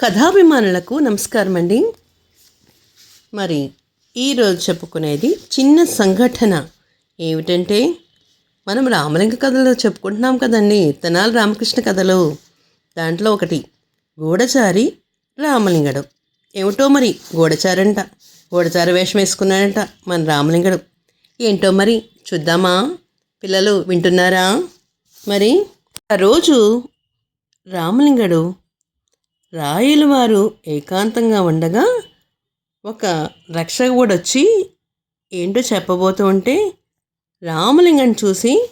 కథాభిమానులకు నమస్కారం అండి మరి ఈరోజు చెప్పుకునేది చిన్న సంఘటన ఏమిటంటే మనం రామలింగ కథలు చెప్పుకుంటున్నాం కదండి తెనాలి రామకృష్ణ కథలు. దాంట్లో ఒకటి గూఢచారి రామలింగడు. ఏమిటో మరి గూఢచారంట గూఢచారి వేషం వేసుకున్నాడంట మన రామలింగడు. ఏంటో మరి చూద్దామా? పిల్లలు వింటున్నారా? మరి ఆ రోజు రామలింగడు రాయలవారు ఏకాంతంగా ఉండగా ఒక రక్షకుడు వచ్చి ఏంటో చెప్పబోతూ ఉంటే రామలింగం చూసి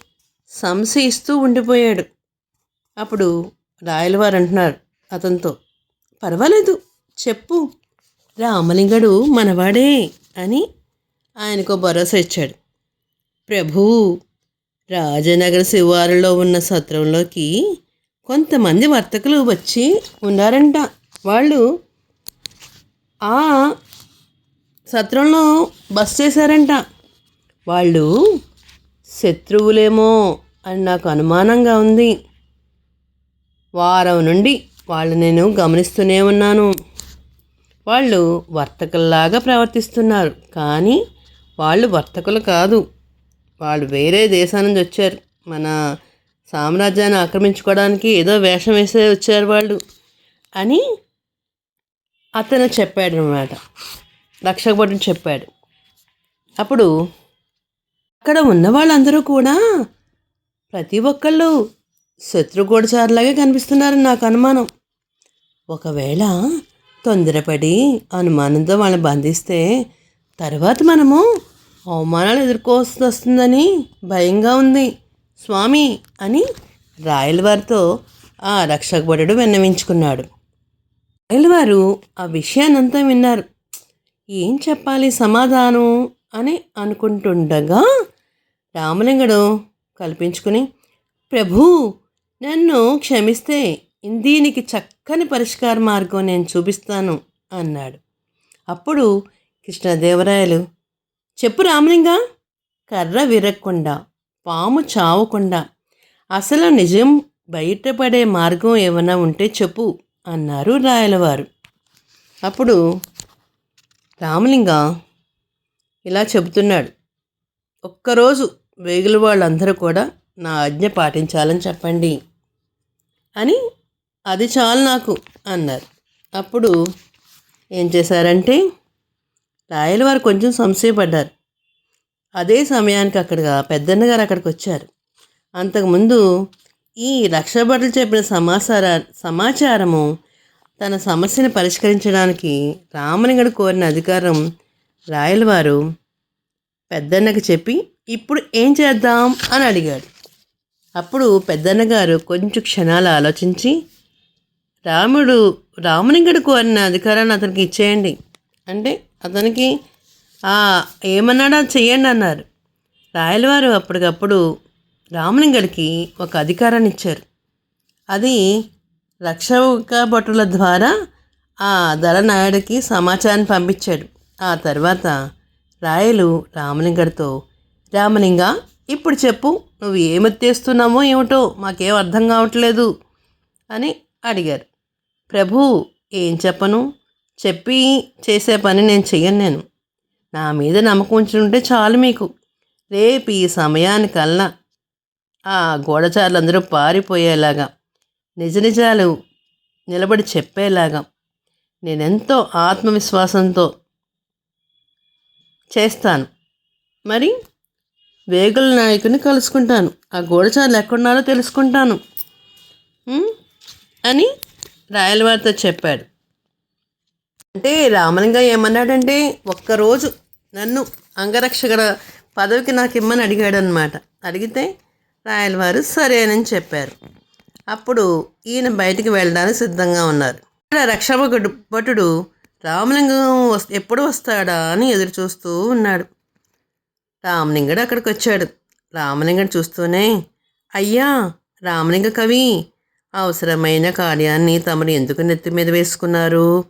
సంశయిస్తూ ఉండిపోయాడు. అప్పుడు రాయలవారు అంటున్నారు అతనితో పర్వాలేదు చెప్పు. రామలింగడు మనవాడే అని ఆయనకు భరోసా ఇచ్చాడు. ప్రభు రాజనగర శివారులో ఉన్న సత్రంలోకి కొంతమంది వర్తకులు వచ్చి ఉన్నారంట. వాళ్ళు ఆ సత్రంలో బస్ చేశారంట. వాళ్ళు శత్రువులేమో అని నాకు అనుమానంగా ఉంది. వారం నుండి వాళ్ళు నేను గమనిస్తూనే ఉన్నాను. వాళ్ళు వర్తకుల్లాగా ప్రవర్తిస్తున్నారు. కానీ వాళ్ళు వర్తకులు కాదు. వాళ్ళు వేరే దేశం నుంచి వచ్చారు. మన సామ్రాజ్యాన్ని ఆక్రమించుకోవడానికి ఏదో వేషం వేసే వచ్చారు వాళ్ళు అని అతను చెప్పాడు అనమాట రక్షకభటుడు చెప్పాడు. అప్పుడు అక్కడ ఉన్న వాళ్ళందరూ కూడా ప్రతి ఒక్కళ్ళు శత్రుగూడచారులాగే కనిపిస్తున్నారని నాకు అనుమానం. ఒకవేళ తొందరపడి అనుమానంతో వాళ్ళని బంధిస్తే తర్వాత మనము అవమానాలు ఎదుర్కోవాల్సి వస్తుందని భయంగా ఉంది. స్వామి అని రాయలవారితో ఆ రక్షకభటుడు విన్నవించుకున్నాడు. రాయలవారు ఆ విషయానంతా విన్నారు. ఏం చెప్పాలి సమాధానం అని అనుకుంటుండగా రామలింగడు కల్పించుకుని ప్రభు నన్ను క్షమిస్తే దీనికి చక్కని పరిష్కార మార్గం నేను చూపిస్తాను అన్నాడు. అప్పుడు కృష్ణదేవరాయలు చెప్పు రామలింగ కర్ర విరక్కుండా పాము చావకుండా అసలు నిజం బయటపడే మార్గం ఏమైనా ఉంటే చెప్పు అన్నారు రాయలవారు. అప్పుడు రామలింగ ఇలా చెబుతున్నాడు ఒక్కరోజు వేగుల వాళ్ళందరూ కూడా నా ఆజ్ఞ పాటించాలని చెప్పండి అని అది చాలు నాకు అన్నారు. అప్పుడు ఏం చేశారంటే రాయలవారు కొంచెం సంశయపడ్డారు. అదే సమయానికి అక్కడిగా పెద్దన్న గారు అక్కడికి వచ్చారు. అంతకుముందు ఈ రక్షభటులు చెప్పిన సమాచార సమాచారము తన సమస్యను పరిష్కరించడానికి రామలింగడు కోరిన అధికారం రాయలవారు పెద్దన్నకి చెప్పి ఇప్పుడు ఏం చేద్దాం? అని అడిగాడు. అప్పుడు పెద్దన్న గారు కొంచెం క్షణాలు ఆలోచించి రాముడు రామలింగడు కోరిన అధికారాన్ని అతనికి ఇచ్చేయండి. అంటే అతనికి ఏమన్నాడా? చెయ్యండి అన్నారు. రాయలవారు అప్పటికప్పుడు రామలింగడికి ఒక అధికారాన్ని ఇచ్చారు అది రక్షక భటుల ద్వారా ఆ దళనాయుడికి సమాచారాన్ని పంపించాడు. ఆ తర్వాత రాయలు రామలింగడితో రామలింగ ఇప్పుడు చెప్పు నువ్వు ఏమెత్తేస్తున్నావో ఏమిటో మాకేం అర్థం కావట్లేదు అని అడిగారు. ప్రభు ఏం చెప్పను? చెప్పి చేసే పని నేను చెయ్యను నేను. నా మీద నమ్మకం ఉంచుంటే చాలు మీకు. రేపు ఈ సమయానికల్లా ఆ గూఢచారులందరూ పారిపోయేలాగా నిజ నిజాలు నిలబడి చెప్పేలాగా నేనెంతో ఆత్మవిశ్వాసంతో చేస్తాను. మరి వేగుల నాయకుని కలుసుకుంటాను. ఆ గూఢచారులు ఎక్కడున్నారో తెలుసుకుంటాను. అని రాయలవారితో చెప్పాడు. అంటే రామలింగ ఏమన్నాడంటే ఒక్కరోజు నన్ను అంగరక్షకుల పదవికి నాకు ఇమ్మని అడిగాడు అనమాట అడిగితే రాయలవారు సరేనని చెప్పారు. అప్పుడు ఈయన బయటికి వెళ్ళడానికి సిద్ధంగా ఉన్నారు. ఇక్కడ రక్షభటుడు భటుడు రామలింగం వస్- ఎప్పుడు వస్తాడా అని ఎదురు చూస్తూ ఉన్నాడు. రామలింగడు అక్కడికి వచ్చాడు. రామలింగడు చూస్తూనే అయ్యా రామలింగ కవి అవసరమైన కార్యాన్ని తమరు ఎందుకు నెత్తి మీద వేసుకున్నారు?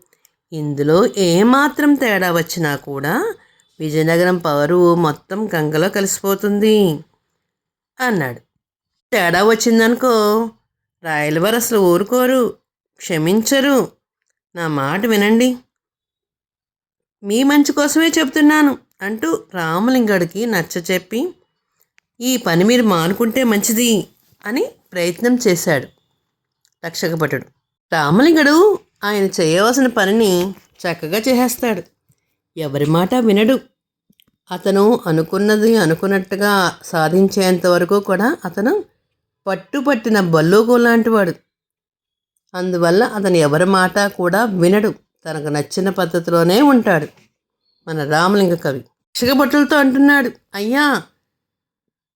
ఇందులో ఏమాత్రం తేడా వచ్చినా కూడా విజయనగరం పవరు మొత్తం గంగలో కలిసిపోతుంది అన్నాడు. తేడా వచ్చిందనుకో రాయలవారు అసలు ఊరుకోరు క్షమించరు. నా మాట వినండి. మీ మంచి కోసమే చెప్తున్నాను అంటూ రామలింగడికి నచ్చ చెప్పి ఈ పని మీరు మానుకుంటే మంచిది అని ప్రయత్నం చేశాడు రక్షకభటుడు రామలింగడు ఆయన చేయవలసిన పనిని చక్కగా చేసేస్తాడు. ఎవరి మాట వినడు. అతను అనుకున్నది అనుకున్నట్టుగా సాధించేంత వరకు కూడా అతను పట్టుపట్టిన బల్లోగు లాంటి వాడు. అందువల్ల అతను ఎవరి మాట కూడా వినడు. తనకు నచ్చిన పద్ధతిలోనే ఉంటాడు. మన రామలింగ కవి చిగబొట్టులతో అంటున్నాడు. అయ్యా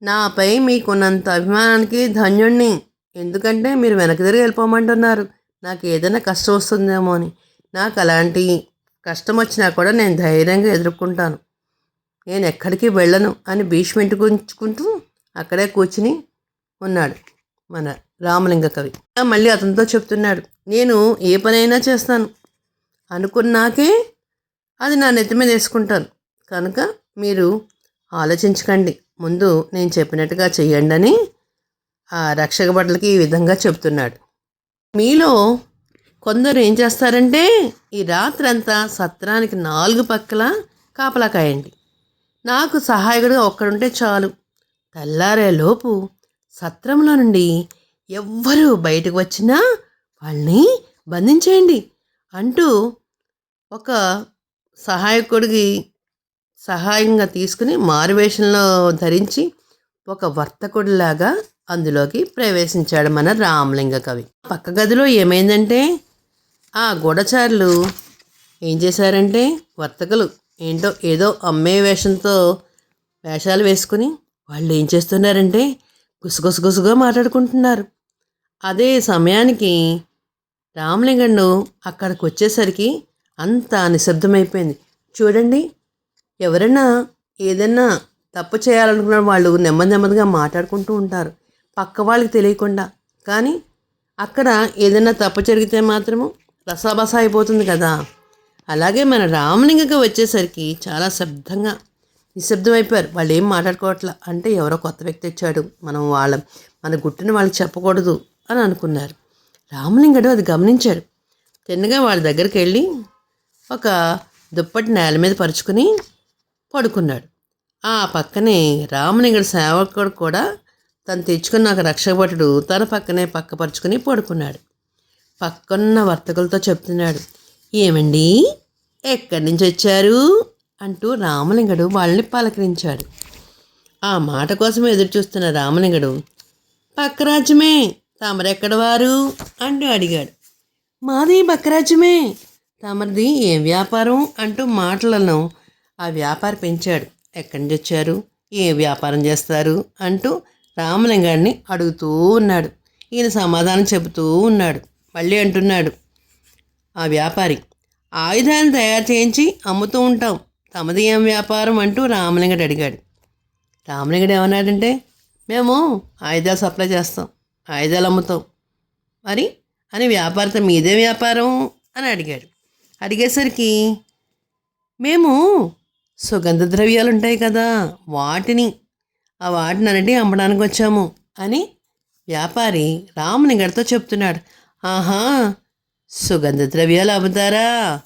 నాపై మీకున్నంత అభిమానానికి ధన్యుణ్ణి. ఎందుకంటే మీరు వెనక్కి తిరిగి వెళ్ళిపోమంటున్నారు. నాకు ఏదైనా కష్టం వస్తుందేమో అని. నాకు అలాంటి కష్టం వచ్చినా కూడా నేను ధైర్యంగా ఎదుర్కొంటాను. నేను ఎక్కడికి వెళ్ళను అని భీష్మింటుకుంటూ అక్కడే కూర్చుని ఉన్నాడు మన రామలింగ కవి. మళ్ళీ అతనితో చెప్తున్నాడు నేను ఏ పనైనా చేస్తాను. అనుకున్నాకే అది నా నెత్తి మీద వేసుకుంటాను. కనుక మీరు ఆలోచించకండి. ముందు నేను చెప్పినట్టుగా చెయ్యండి అని ఆ రక్షక భటులకి ఈ విధంగా చెప్తున్నాడు. మీలో కొందరు ఏం చేస్తారంటే ఈ రాత్రంతా సత్రానికి నాలుగు పక్కల కాపలా కాయండి నాకు సహాయకుడిగా ఒక్కడుంటే చాలు. తెల్లారేలోపు సత్రంలో నుండి ఎవ్వరు బయటకు వచ్చినా వాళ్ళని బంధించేయండి అంటూ ఒక సహాయకుడికి సహాయంగా తీసుకుని మారువేషంలో ధరించి ఒక వర్తకుడిలాగా అందులోకి ప్రవేశించాడు మన రామలింగ కవి. పక్క గదిలో ఏమైందంటే ఆ గూఢచారులు ఏం చేశారంటే వర్తకులు ఏంటో ఏదో అమ్మే వేషంతో వేషాలు వేసుకుని వాళ్ళు ఏం చేస్తున్నారంటే గుసగుసగుసగా మాట్లాడుకుంటున్నారు. అదే సమయానికి రామలింగండు అక్కడికి వచ్చేసరికి అంతా నిశ్శబ్దమైపోయింది. చూడండి ఎవరైనా ఏదైనా తప్పు చేయాలనుకున్న వాళ్ళు నెమ్మది నెమ్మదిగా మాట్లాడుకుంటూ ఉంటారు. పక్క వాళ్ళకి తెలియకుండా. కానీ అక్కడ ఏదైనా తప్పు జరిగితే మాత్రము రసాబస అయిపోతుంది కదా. అలాగే మన రామలింగకి వచ్చేసరికి చాలా శబ్దంగా నిశ్శబ్దం అయిపోయారు వాళ్ళు ఏం మాట్లాడుకోవట్లా అంటే ఎవరో కొత్త వ్యక్తి వచ్చాడు. మనం వాళ్ళ మన గుట్టుని వాళ్ళకి చెప్పకూడదు అని అనుకున్నారు. రామలింగడు అది గమనించాడు. తిన్నగా వాళ్ళ దగ్గరికి వెళ్ళి ఒక దుప్పటి నేల మీద పరుచుకుని పడుకున్నాడు. ఆ పక్కనే రామలింగడి సేవకుడు కూడా తను తెచ్చుకున్న ఒక రక్షభటుడు తన పక్కనే పక్కపరుచుకుని పడుకున్నాడు. పక్కన్న వర్తకులతో చెప్తున్నాడు ఏమండి? ఎక్కడి నుంచి వచ్చారు? అంటూ రామలింగడు వాళ్ళని పలకరించాడు. ఆ మాట కోసం ఎదురు చూస్తున్న రామలింగడు పక్క రాజ్యమే తమరెక్కడ వారు? అంటూ అడిగాడు. మాది పక్కరాజ్యమే తమరిది ఏం వ్యాపారం? అంటూ మాటలను ఆ వ్యాపారి పెంచాడు. ఎక్కడి నుంచి వచ్చారు? ఏ వ్యాపారం చేస్తారు? అంటూ రామలింగాన్ని అడుగుతూ ఉన్నాడు. ఈయన సమాధానం చెబుతూ ఉన్నాడు. మళ్ళీ అంటున్నాడు ఆ వ్యాపారి ఆయుధాలను తయారు చేయించి అమ్ముతూ ఉంటాం. తమది ఏం వ్యాపారం? అంటూ రామలింగడు అడిగాడు. రామలింగడు ఏమన్నాడంటే మేము ఆయుధాలు సప్లై చేస్తాం ఆయుధాలు అమ్ముతాం. మరి? అని వ్యాపారత మీదే వ్యాపారం? అని అడిగాడు. అడిగేసరికి మేము సుగంధ ద్రవ్యాలు ఉంటాయి కదా వాటిని ఆ వాటిని అన్నిటి అమ్మడానికి వచ్చాము అని వ్యాపారి రామలింగడితో చెప్తున్నాడు. ఆహా సుగంధ ద్రవ్యాలు అమ్ముతారా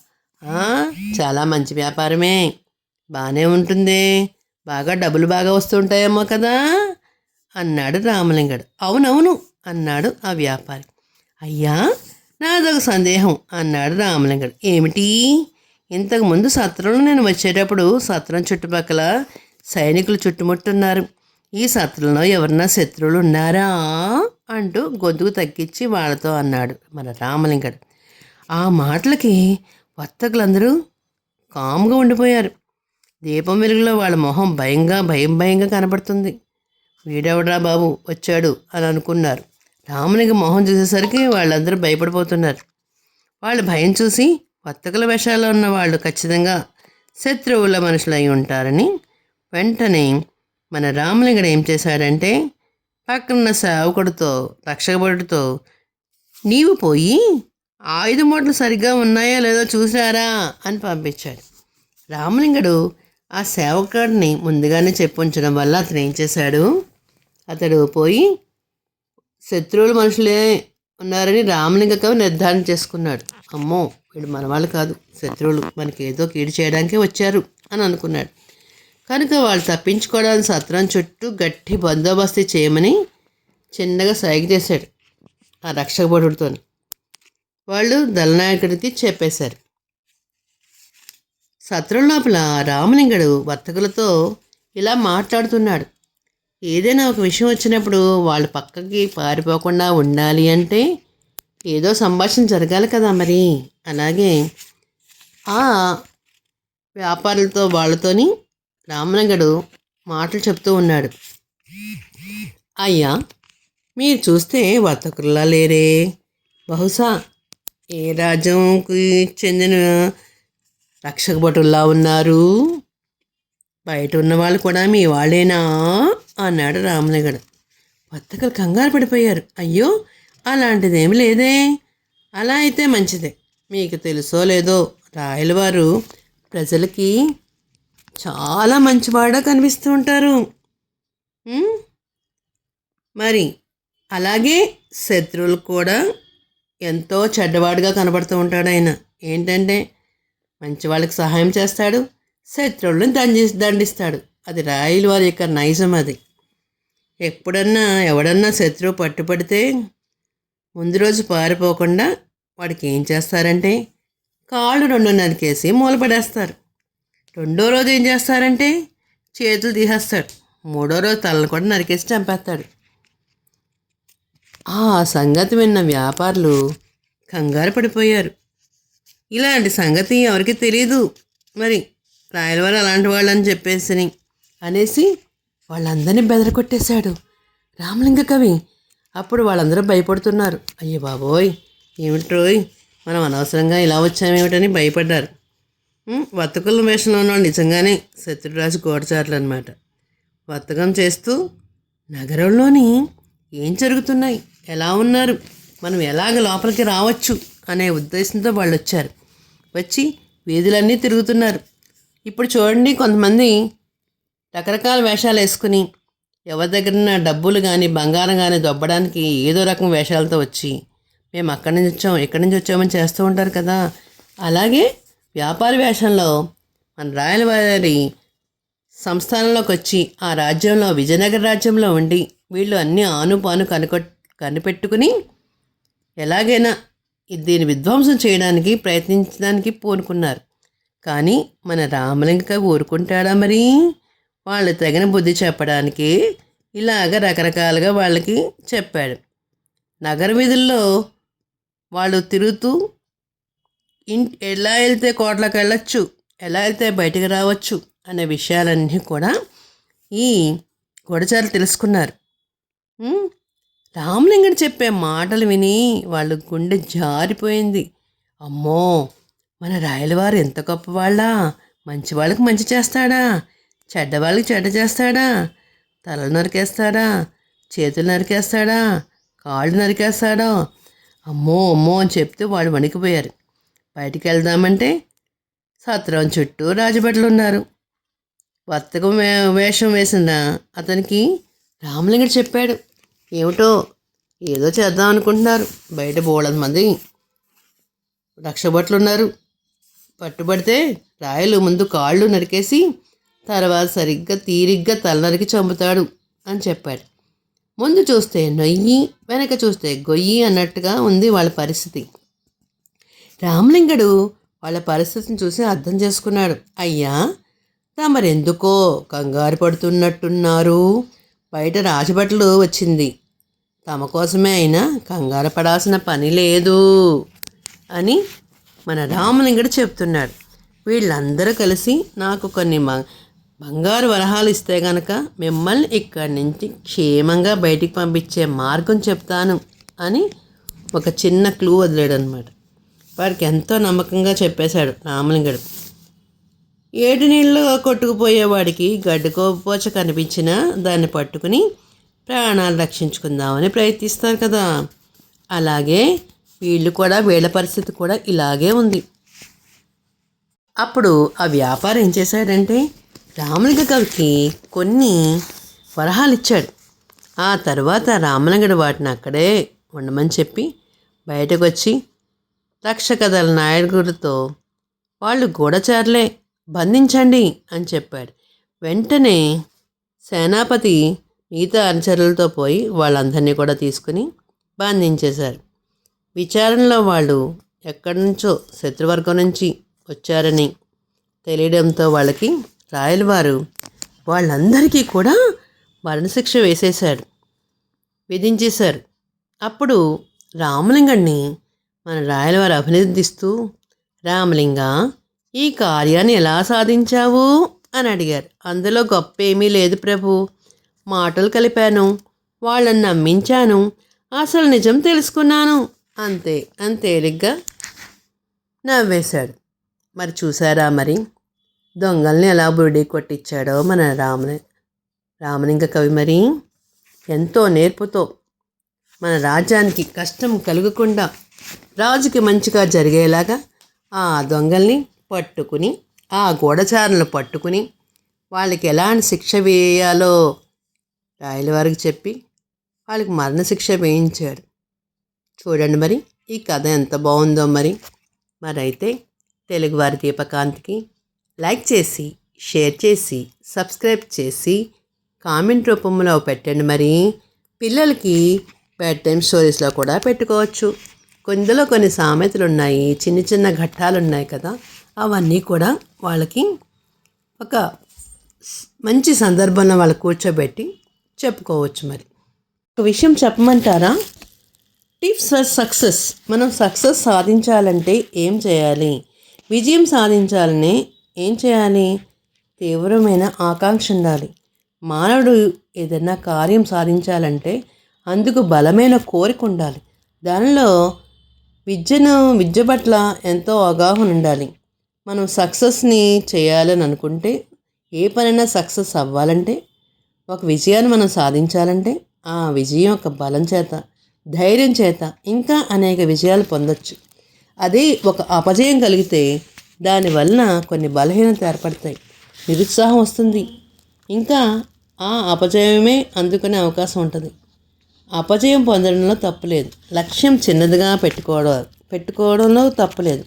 చాలా మంచి వ్యాపారమే. బాగానే ఉంటుంది. బాగా డబ్బులు బాగా వస్తుంటాయేమో కదా అన్నాడు రామలింగడు. అవునవును అన్నాడు ఆ వ్యాపారి. అయ్యా నాదొక సందేహం అన్నాడు రామలింగడు. ఏమిటి? ఇంతకుముందు సత్రంలో నేను వచ్చేటప్పుడు సత్రం చుట్టుపక్కల సైనికులు చుట్టుముట్టున్నారు. ఈ సత్రంలో ఎవరన్నా శత్రువులు ఉన్నారా? అంటూ గొంతుకు తగ్గించి వాళ్ళతో అన్నాడు మన రామలింగడు. ఆ మాటలకి వర్తకులందరూ కామ్గా ఉండిపోయారు. దీపం వెలుగులో వాళ్ళ మొహం భయంగా భయం భయంగా కనపడుతుంది. వీడెవడ్రా బాబు వచ్చాడు అని అనుకున్నారు. రామునికి మొహం చూసేసరికి వాళ్ళందరూ భయపడిపోతున్నారు. వాళ్ళ భయం చూసి వర్తకుల వేషాల్లో ఉన్న వాళ్ళు ఖచ్చితంగా శత్రువుల మనుషులై ఉంటారని వెంటనే మన రామలింగడు ఏం చేశాడంటే పక్కన సావుకుడితో రక్షకబడుతో నీవు పోయి ఆయుధ మూటలు సరిగ్గా ఉన్నాయో లేదో చూసారా అని పంపించాడు. రామలింగడు ఆ సేవకుడిని ముందుగానే చెప్పుంచడం వల్ల అతను ఏం చేశాడు? అతడు పోయి శత్రువుల మనుషులే ఉన్నారని రామలింగకవి నిర్ధారణ చేసుకున్నాడు. అమ్మో! వీళ్ళు మన వాళ్ళు కాదు శత్రువులు. మనకి ఏదో కీడు చేయడానికే వచ్చారు అని అనుకున్నాడు. కనుక వాళ్ళు తప్పించుకోవడానికి సత్రం చుట్టూ గట్టి బందోబస్తు చేయమని చిన్నగా సైగ చేశాడు ఆ రక్షకభటుడితో వాళ్ళు దళనాయకుడికి చెప్పేశారు. సత్రం లోపల రామలింగడు వర్తకులతో ఇలా మాట్లాడుతున్నాడు. ఏదైనా ఒక విషయం వచ్చినప్పుడు వాళ్ళు పక్కకి పారిపోకుండా ఉండాలి అంటే ఏదో సంభాషణ జరగాలి కదా మరి. అలాగే ఆ వ్యాపారులతో వాళ్ళతోని రామనగడు మాటలు చెప్తూ ఉన్నాడు. అయ్యా మీరు చూస్తే వర్తకుల్లా లేరే. బహుశా ఏ రాజ్యంకి చెందిన రక్షక భటుల్లా ఉన్నారు. బయట ఉన్న వాళ్ళు కూడా మీ వాళ్ళేనా? అన్నాడు రామనగడు. వర్తకులు కంగారు పడిపోయారు. అయ్యో అలాంటిదేమి లేదే. అలా అయితే మంచిదే. మీకు తెలుసో లేదో రాయలవారు ప్రజలకి చాలా మంచివాడా కనిపిస్తూ ఉంటారు. మరి అలాగే శత్రువులు కూడా ఎంతో చెడ్డవాడుగా కనబడుతూ ఉంటాడు ఆయన. ఏంటంటే మంచి వాళ్ళకి సహాయం చేస్తాడు శత్రువులను దండి దండిస్తాడు. అది రాయల వారి యొక్క నైజం అది. ఎప్పుడన్నా ఎవడన్నా శత్రువు పట్టుపడితే ముందు రోజు పారిపోకుండా వాడికి ఏం చేస్తారంటే కాళ్ళు రెండు నరికేసి మూలపడేస్తారు. రెండో రోజు ఏం చేస్తారంటే చేతులు తీసేస్తాడు మూడో రోజు తలను కూడా నరికేసి చంపేస్తాడు ఆ సంగతి విన్న వ్యాపారులు కంగారు పడిపోయారు. ఇలాంటి సంగతి ఎవరికి తెలియదు మరి రాయలవారు అలాంటి వాళ్ళని చెప్పేసి అనేసి వాళ్ళందరినీ బెదరకొట్టేశాడు రామలింగ కవి అప్పుడు వాళ్ళందరూ భయపడుతున్నారు. అయ్యో బాబోయ్ ఏమిట్రోయ్ మనం అనవసరంగా ఇలా వచ్చామేమిటని భయపడ్డారు. వర్తకుల వేషంలో ఉన్న నిజంగానే శత్రురాజు గోడచారులు అనమాట వర్తకం చేస్తూ నగరంలోని ఏం జరుగుతున్నాయి ఎలా ఉన్నారు మనం ఎలాగ లోపలికి రావచ్చు అనే ఉద్దేశంతో వాళ్ళు వచ్చారు వచ్చి వీధులన్నీ తిరుగుతున్నారు. ఇప్పుడు చూడండి కొంతమంది రకరకాల వేషాలు వేసుకుని ఎవరి దగ్గర డబ్బులు కానీ బంగారం కానీ దొబ్బడానికి ఏదో రకం వేషాలతో వచ్చి మేము అక్కడి నుంచి వచ్చాం ఇక్కడి నుంచి వచ్చామని చేస్తూ ఉంటారు కదా. అలాగే వ్యాపార వేషంలో మన రాయలవారి సంస్థానంలోకి వచ్చి ఆ రాజ్యంలో విజయనగర రాజ్యంలో ఉండి వీళ్ళు అన్ని ఆనుపాను కనుకొ కనిపెట్టుకుని ఎలాగైనా దీని విధ్వంసం చేయడానికి ప్రయత్నించడానికి పూనుకున్నారు. కానీ మన రామలింగ ఊరుకుంటాడా మరి? వాళ్ళు తగిన బుద్ధి చెప్పడానికి ఇలాగ రకరకాలుగా వాళ్ళకి చెప్పాడు. నగర వీధుల్లో వాళ్ళు తిరుగుతూ ఇం ఎలా వెళ్తే కోట్లకు వెళ్ళొచ్చు ఎలా వెళ్తే బయటికి రావచ్చు అనే విషయాలన్నీ కూడా ఈ గొడచారు తెలుసుకున్నారు. రామలింగడు చెప్పే మాటలు విని వాళ్ళ గుండె జారిపోయింది. అమ్మో! మన రాయలవారు ఎంత గొప్పవాళ్ళా? మంచి వాళ్ళకి మంచి చేస్తాడా? చెడ్డ వాళ్ళకి చెడ్డ చేస్తాడా? తలలు నరికేస్తాడా? చేతులు నరికేస్తాడా? కాళ్ళు నరికేస్తాడా? అమ్మో అమ్మో అని చెప్తే వాళ్ళు వణికిపోయారు. బయటికి వెళ్దామంటే సత్రం చుట్టూ రాజభట్లు ఉన్నారు వర్తకం వే- వేషం వేసిన అతనికి రామలింగడు చెప్పాడు ఏమిటో ఏదో చేద్దాం అనుకుంటున్నారు. బయట బోళంత మంది రక్షభట్లు ఉన్నారు పట్టుబడితే రాయలు ముందు కాళ్ళు నరికేసి తర్వాత సరిగ్గా తీరిగ్గా తలనరికి చంపుతాడు అని చెప్పాడు. ముందు చూస్తే నొయ్యి వెనక చూస్తే గొయ్యి అన్నట్టుగా ఉంది వాళ్ళ పరిస్థితి. రామలింగడు వాళ్ళ పరిస్థితిని చూసి అర్థం చేసుకున్నాడు. అయ్యా తమరెందుకో కంగారు పడుతున్నట్టున్నారు. బయట రాజభట్లు వచ్చింది. తమ కోసమే అయినా కంగారు పడాల్సిన పని లేదు అని మన రామలింగడు చెప్తున్నాడు. వీళ్ళందరూ కలిసి నాకు కొన్ని మ బంగారు వరహాలు ఇస్తే గనక మిమ్మల్ని ఇక్కడి నుంచి క్షేమంగా బయటికి పంపించే మార్గం చెప్తాను అని ఒక చిన్న క్లూ వదిలాడు అనమాట వారికి ఎంతో నమ్మకంగా చెప్పేశాడు రామలింగడు. ఏడు నీళ్ళు కొట్టుకుపోయేవాడికి గడ్డుకోపోచ కనిపించినా దాన్ని పట్టుకుని ప్రాణాలు రక్షించుకుందామని ప్రయత్నిస్తారు కదా. అలాగే వీళ్ళు కూడా వీళ్ళ పరిస్థితి కూడా ఇలాగే ఉంది. అప్పుడు ఆ వ్యాపారం ఏం చేశాడంటే రామలింగ కవికి కొన్ని వరహాలు ఇచ్చాడు ఆ తర్వాత రామలింగడు వాటిని అక్కడే ఉండమని చెప్పి బయటకు వచ్చి రక్షకదల నాయకుడితో వాళ్ళు గూఢచారులే బంధించండి అని చెప్పాడు. వెంటనే సేనాపతి మిగతా అనుచరులతో పోయి వాళ్ళందరినీ కూడా తీసుకుని బంధించేశారు. విచారణలో వాళ్ళు ఎక్కడి నుంచో శత్రువర్గం నుంచి వచ్చారని తెలియడంతో వాళ్ళకి రాయలవారు వాళ్ళందరికీ కూడా మరణశిక్ష వేసేశాడు విధించేశారు. అప్పుడు రామలింగాన్ని మన రాయలవారు అభినందిస్తూ రామలింగ ఈ కార్యాన్ని ఎలా సాధించావు? అని అడిగారు. అందులో గొప్ప ఏమీ లేదు ప్రభు. మాటలు కలిపాను వాళ్ళని నమ్మించాను అసలు నిజం తెలుసుకున్నాను. అంతే అని తేలిగ్గా నవ్వేశాడు. మరి చూసారా మరి? దొంగల్ని ఎలా బుడి కొట్టించాడో మన రామని రామలింగ కవి మరి ఎంతో నేర్పుతో మన రాజ్యానికి కష్టం కలగకుండా రాజుకి మంచిగా జరిగేలాగా ఆ దొంగల్ని పట్టుకుని ఆ గూఢచారులను పట్టుకుని వాళ్ళకి ఎలాంటి శిక్ష వేయాలో రాయల వారికి చెప్పి వాళ్ళకి మరణశిక్ష వేయించాడు. చూడండి మరి ఈ కథ ఎంత బాగుందో మరి. మరైతే తెలుగువారి దీపకాంతికి లైక్ చేసి షేర్ చేసి సబ్స్క్రైబ్ చేసి కామెంట్ రూపంలో పెట్టండి మరి. పిల్లలకి బెడ్ టైం స్టోరీస్లో కూడా పెట్టుకోవచ్చు. కొందులో కొన్ని సామెతలు ఉన్నాయి చిన్న చిన్న ఘట్టాలు ఉన్నాయి కదా అవన్నీ కూడా వాళ్ళకి ఒక మంచి సందర్భంలో వాళ్ళు కూర్చోబెట్టి చెప్పుకోవచ్చు మరి. ఒక విషయం చెప్పమంటారా? Tips for success. మనం సక్సెస్ సాధించాలంటే ఏం చేయాలి? విజయం సాధించాలని ఏం చేయాలి? తీవ్రమైన ఆకాంక్ష ఉండాలి. మానవుడు ఏదైనా కార్యం సాధించాలంటే అందుకు బలమైన కోరిక ఉండాలి. దానిలో విద్యను విద్య పట్ల ఎంతో అవగాహన ఉండాలి. మనం సక్సెస్ని చేయాలని అనుకుంటే ఏ పనైనా సక్సెస్ అవ్వాలంటే ఒక విజయాన్ని మనం సాధించాలంటే ఆ విజయం యొక్క బలం చేత ధైర్యం చేత ఇంకా అనేక విజయాలు పొందొచ్చు. అదే ఒక అపజయం కలిగితే దానివలన కొన్ని బలహీనత ఏర్పడతాయి. నిరుత్సాహం వస్తుంది. ఇంకా ఆ అపజయమే అందుకునే అవకాశం ఉంటుంది. అపజయం పొందడంలో తప్పులేదు లక్ష్యం చిన్నదిగా పెట్టుకోవడం పెట్టుకోవడంలో తప్పులేదు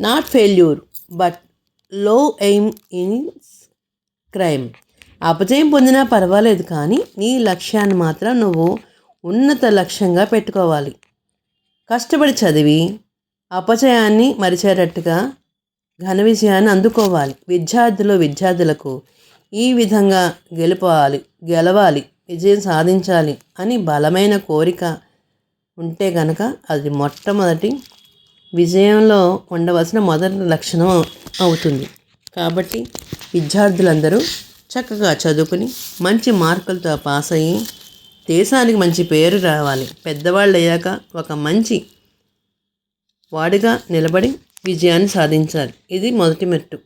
not failure but low aim in crime అపజయం పొందినా పర్వాలేదు కానీ నీ లక్ష్యాన్ని మాత్రం నువ్వు ఉన్నత లక్ష్యంగా పెట్టుకోవాలి. కష్టపడి చదివి అపజయాన్ని మరిచేటట్టుగా ఘన విజయాన్ని అందుకోవాలి. విద్యార్థులు విద్యార్థులకు ఈ విధంగా గెలుపాలి గెలవాలి విజయం సాధించాలి అని బలమైన కోరిక ఉంటే గనక అది మొట్టమొదటి విజయంలో ఉండవలసిన మొదటి లక్షణం అవుతుంది. కాబట్టి విద్యార్థులందరూ చక్కగా చదువుకుని మంచి మార్కులతో పాస్ అయ్యి దేశానికి మంచి పేరు రావాలి. పెద్దవాళ్ళు అయ్యాక ఒక మంచి వాడిగా నిలబడి విజయాన్ని సాధించాలి. ఇది మొదటి మెట్టు.